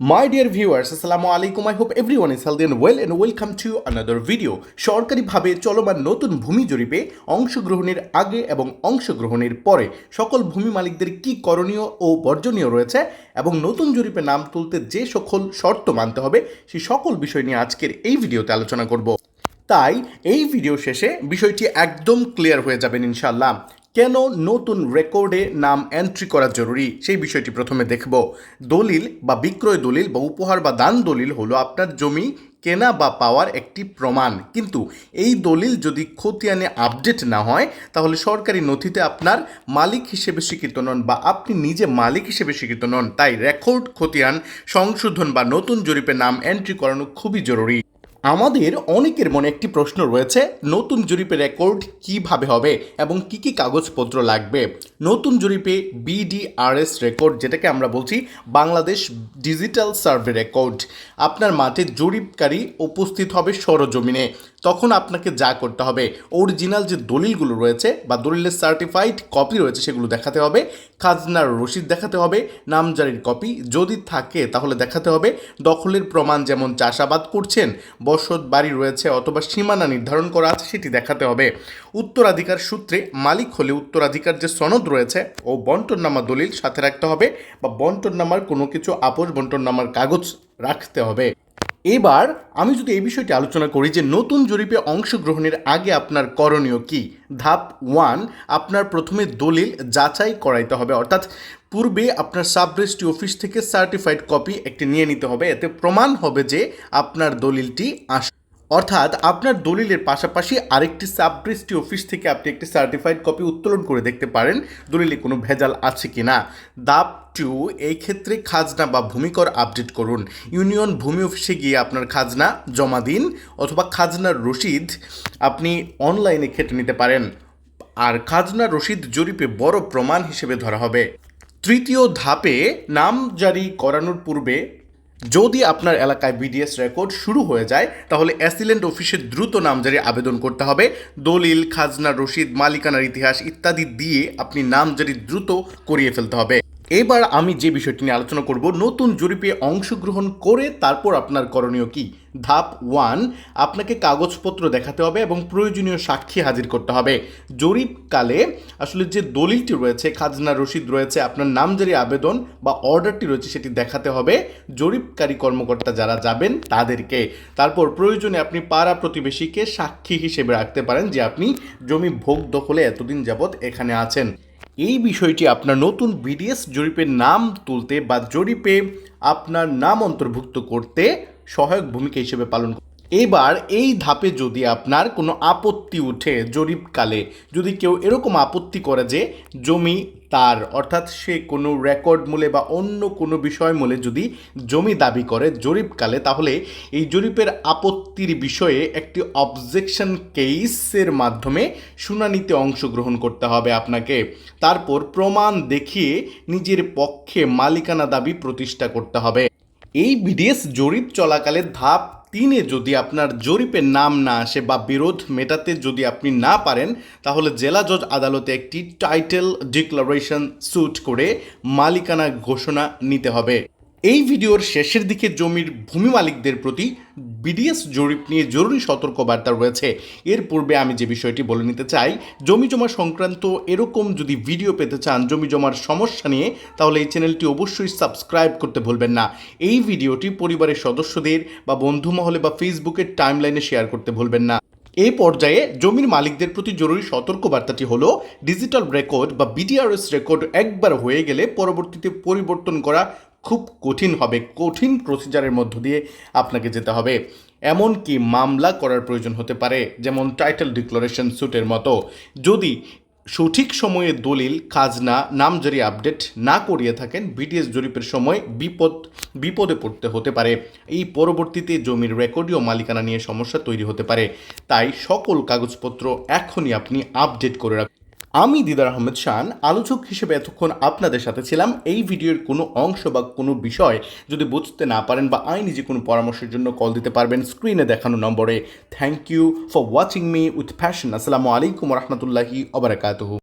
My dear viewers আসসালামু আলাইকুম I hope everyone is healthy well and welcome to another video সরকারিভাবে চলমান নতুন ভূমি জরিপে অংশগ্রহণের আগে এবং অংশগ্রহণের পরে সকল ভূমি মালিকদের কি করণীয় ও বর্জনীয় রয়েছে এবং নতুন জরিপে নাম তুলতে যে সকল শর্ত মানতে হবে সেই সকল বিষয় নিয়ে আজকের এই ভিডিওতে আলোচনা করব। তাই এই ভিডিও শেষে বিষয়টি একদম ক্লিয়ার হয়ে যাবেন ইনশাল্লাহ কেন নতুন রেকর্ডে নাম এন্ট্রি করা জরুরি? সেই বিষয়টি প্রথমে দেখব। দলিল বা বিক্রয় দলিল বা উপহার বা দান দলিল হলো আপনার জমি, কেনা বা পাওয়ার একটি প্রমাণ। কিন্তু এই দলিল যদি খতিয়ানে আপডেট না হয়, তাহলে সরকারি নথিতে আপনার মালিক হিসেবে স্বীকৃত নন বা আপনি নিজে মালিক হিসেবে স্বীকৃত নন। তাই রেকর্ড খতিয়ান, সংশোধন বা নতুন জরিপে নাম এন্ট্রি করানো খুবই জরুরি। আমাদের অনেকের মনে একটি প্রশ্ন রয়েছে, নতুন জরিপের রেকর্ড কীভাবে হবে এবং কি কি কাগজপত্র লাগবে? নতুন জরিপে বিডিআরএস রেকর্ড যেটাকে আমরা বলছি বাংলাদেশ ডিজিটাল সার্ভে রেকর্ড আপনার মাঠে জরিপকারী উপস্থিত হবে সরজমিনে। তখন আপনাকে যা করতে হবে অরিজিনাল যে দলিলগুলো রয়েছে বা দলিলের সার্টিফাইড কপি রয়েছে সেগুলো দেখাতে হবে, খাজনার রসিদ দেখাতে হবে, নামজারির কপি যদি থাকে তাহলে দেখাতে হবে, দখলের প্রমাণ যেমন চাষাবাদ করছেন, বসত বাড়ি রয়েছে অথবা সীমানা নির্ধারণ করা আছে সেটি দেখাতে হবে। উত্তরাধিকার সূত্রে মালিক হলে উত্তরাধিকার যে সনদ রয়েছে ও বন্টননামা দলিল সাথে রাখতে হবে বা বন্টননামার কোনো কিছু আপোষ বন্টননামার কাগজ রাখতে হবে। এবার আমি যদি এই বিষয়টি আলোচনা করি যে নতুন জরিপে অংশগ্রহণের আগে আপনার করণীয় কি? ধাপ ওয়ান, আপনার প্রথমে দলিল যাচাই করাইতে হবে। অর্থাৎ পূর্বে আপনার সাব রেজিস্ট্রি অফিস থেকে সার্টিফাইড কপি একটি নিয়ে নিতে হবে। এতে প্রমাণ হবে যে আপনার দলিলটি আস অর্থাৎ আপনার দলিলের পাশাপাশি আরেকটি সাব রেজিস্ট্রি অফিস থেকে আপনি একটি সার্টিফাইড কপি উত্তোলন করে দেখতে পারেন, দলিলে কোনো ভেজাল আছে কি না দাপ টু এই ক্ষেত্রে খাজনা বা ভূমিকর আপডেট করুন। ইউনিয়ন ভূমি অফিসে গিয়ে আপনার খাজনা জমা দিন অথবা খাজনার রসিদ আপনি অনলাইনে কেটে নিতে পারেন। আর খাজনা রসিদ জরিপে বড় প্রমাণ হিসেবে ধরা হবে। তৃতীয় ধাপে নাম জারি করানোর পূর্বে যদি আপনার এলাকায় বিডিএস রেকর্ড শুরু হয়ে যায়, তাহলে অ্যাসিলেন্ট অফিসে দ্রুত নামজারি আবেদন করতে হবে। দলিল, খাজনা রশিদ মালিকানার ইতিহাস ইত্যাদি দিয়ে আপনি নামজারি দ্রুত করিয়ে ফেলতে হবে। এবার আমি যে বিষয়টি নিয়ে আলোচনা করব, নতুন জরিপে অংশগ্রহণ করে তারপর আপনার করণীয় কি? ধাপ ওয়ান, আপনাকে কাগজপত্র দেখাতে হবে এবং প্রয়োজনীয় সাক্ষী হাজির করতে হবে। জরিপকালে আসলে যে দলিলটি রয়েছে, খাজনা রসিদ রয়েছে, আপনার নামজারি আবেদন বা অর্ডারটি রয়েছে সেটি দেখাতে হবে। জরিপকারী কর্মকর্তা যারা যাবেন তাদেরকে। তারপর প্রয়োজনে আপনি পাড়া প্রতিবেশীকে সাক্ষী হিসেবে রাখতে পারেন যে আপনি জমি ভোগ দখলে এতদিন যাবৎ এখানে আছেন। এই বিষয়টি আপনার নতুন বিডিএস জরিপের নাম তুলতে বা জরিপে আপনার নাম অন্তর্ভুক্ত করতে সহায়ক ভূমিকা হিসেবে পালন এবার এই ধাপে যদি আপনার কোনো আপত্তি উঠে জরিপকালে, যদি কেউ এরকম আপত্তি করে যে জমি তার, অর্থাৎ সে কোনো রেকর্ড মূলে বা অন্য কোনো বিষয় মূলে যদি জমি দাবি করে জরিপকালে, তাহলে এই জরিপের আপত্তির বিষয়ে একটি অবজেকশন কেসের মাধ্যমে শুনানিতে অংশগ্রহণ করতে হবে আপনাকে। তারপর প্রমাণ দেখিয়ে নিজের পক্ষে মালিকানা দাবি প্রতিষ্ঠা করতে হবে। এই বিডিএস জরিপ চলাকালে ধাপ তিনে যদি আপনার জরিপের নাম না আসে বা বিরোধ মেটাতে যদি আপনি না পারেন, তাহলে জেলা জজ আদালতে একটি টাইটেল ডিক্লারেশন স্যুট করে মালিকানা ঘোষণা নিতে হবে। এই ভিডিওর শেষের দিকে জমির ভূমি মালিকদের প্রতি বিডিএস জরিপ নিয়ে জরুরি সতর্কবার্তা রয়েছে। এর পূর্বে আমি যে বিষয়টি বলে নিতে চাই, জমি জমা সংক্রান্ত এরকম যদি ভিডিও পেতে চান, জমি জমার সমস্যা নিয়ে, তাহলে এই চ্যানেলটি অবশ্যই সাবস্ক্রাইব করতে ভুলবেন না। এই ভিডিওটি পরিবারের সদস্যদের বা বন্ধু মহলে বা ফেসবুকের টাইমলাইনে শেয়ার করতে ভুলবেন না। এই পর্যায়ে জমির মালিকদের প্রতি জরুরি সতর্কবার্তাটি হলো, ডিজিটাল রেকর্ড বা বিডিআরএস রেকর্ড একবার হয়ে গেলে পরবর্তীতে পরিবর্তন করা খুব কঠিন হবে, কঠিন প্রসিজারের মধ্য দিয়ে আপনাকে যেতে হবে। এমনকি মামলা করার প্রয়োজন হতে পারে, যেমন টাইটেল ডিক্লারেশন স্যুটের মতো। যদি সঠিক সময়ে দলিল, খাজনা, নামজারি আপডেট না করিয়ে থাকেন বিটিএস জরিপের সময় বিপদ, বিপদে পড়তে হতে পারে। এই পরবর্তীতে জমির রেকর্ডীয় মালিকানা নিয়ে সমস্যা তৈরি হতে পারে। তাই সকল কাগজপত্র এখনই আপনি আপডেট করে রাখুন। আমি দিদার আহমেদ শান, আলোচক হিসেবে এতক্ষণ আপনাদের সাথে ছিলাম। এই ভিডিওর কোনো অংশ বা কোনো বিষয় যদি বুঝতে না পারেন বা আইনি যে কোনো পরামর্শের জন্য কল দিতে পারবেন, স্ক্রিনে দেখানো নম্বরে। Thank you for watching me with fashion আসসালামু আলাইকুম রহমতুল্লাহি অবরাকাতহু